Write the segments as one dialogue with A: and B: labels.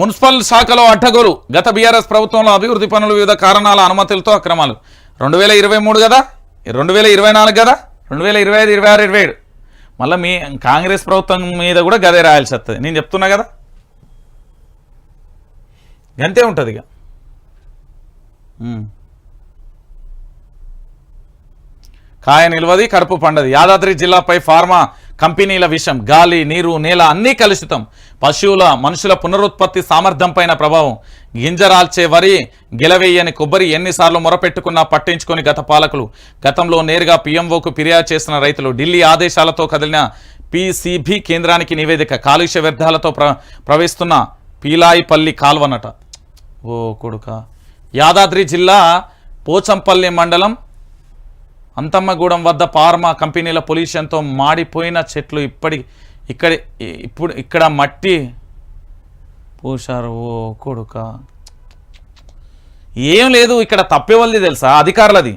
A: Municipal శాఖలో అడ్డగోలు. గత బీఆర్ఎస్ ప్రభుత్వంలో అభివృద్ధి పనులు వివిధ కారణాల అనుమతులతో అక్రమాలు. రెండు వేల ఇరవై మూడు కదా రెండు వేల ఇరవై నాలుగు కదా రెండు వేల ఇరవై ఐదు ఇరవై ఆరు ఇరవై ఏడు. మళ్ళీ మీ కాంగ్రెస్ ప్రభుత్వం మీద కూడా గదే రాయాల్సి వస్తుంది నేను చెప్తున్నా కదా గంతే ఉంటుంది ఇక కాయ నిల్వది కడుపు పండది. యాదాద్రి జిల్లాపై ఫార్మా కంపెనీల విషం గాలి నీరు నేల అన్నీ కలుషితం. పశువుల మనుషుల పునరుత్పత్తి సామర్థ్యం పైన ప్రభావం. గింజరాల్చే వరి గెలవేయని కొబ్బరి ఎన్నిసార్లు మొరపెట్టుకున్నా పట్టించుకొని గత పాలకులు. గతంలో నేరుగా పీఎంఓకు ఫిర్యాదు చేసిన రైతులు ఢిల్లీ ఆదేశాలతో కదిలిన పీసీబీ కేంద్రానికి నివేదిక. కాలుష్య వ్యర్థాలతో ప్ర ప్రవహిస్తున్న పీలాయిపల్లి కాల్వనట. ఓ కొడుక. యాదాద్రి జిల్లా పోచంపల్లి మండలం అంతమ్మగూడెం వద్ద ఫార్మా కంపెనీల పొల్యూషన్తో మాడిపోయిన చెట్లు ఇప్పటి ఇక్కడ ఇప్పుడు ఇక్కడ మట్టి పూసారు ఓ కొడుక. ఏం లేదు ఇక్కడ తప్పేవాళ్ళది తెలుసా? అధికారులది.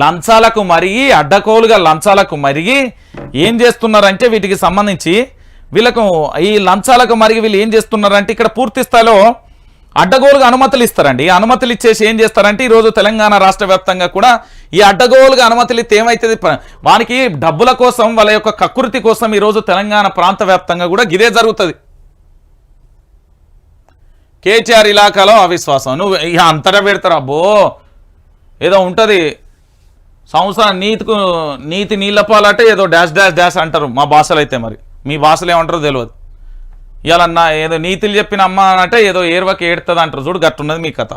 A: లంచాలకు మరిగి అడ్డకోలుగా లంచాలకు మరిగి ఏం చేస్తున్నారంటే వీటికి సంబంధించి వీళ్ళకు ఈ లంచాలకు మరిగి వీళ్ళు ఏం చేస్తున్నారంటే ఇక్కడ పూర్తి స్థాయిలో అడ్డగోలుగా అనుమతులు ఇస్తారండి. అనుమతులు ఇచ్చేసి ఏం చేస్తారంటే ఈరోజు తెలంగాణ రాష్ట్ర వ్యాప్తంగా కూడా ఈ అడ్డగోలుగా అనుమతులు ఇస్తే ఏమవుతుంది వానికి డబ్బుల కోసం వాళ్ళ యొక్క కకృతి కోసం ఈరోజు తెలంగాణ ప్రాంత వ్యాప్తంగా కూడా ఇదే జరుగుతుంది. కేటీఆర్ ఇలాకాలో అవిశ్వాసం. నువ్వు ఇక అంతటా పెడతారా అబ్బో! ఏదో ఉంటుంది. సంవత్సరం నీతికు నీతి నీళ్ళ పాలంటే ఏదో డాష్ డాష్ డాష్ అంటారు మా భాషలు అయితే మరి. మీ భాషలు ఏమంటారో తెలియదు ఇవాళ ఏదో నీతులు చెప్పిన అమ్మ అంటే ఏదో ఏర్వకి ఏడుతుంది అంటారు. చూడు గట్టున్నది మీ కథ.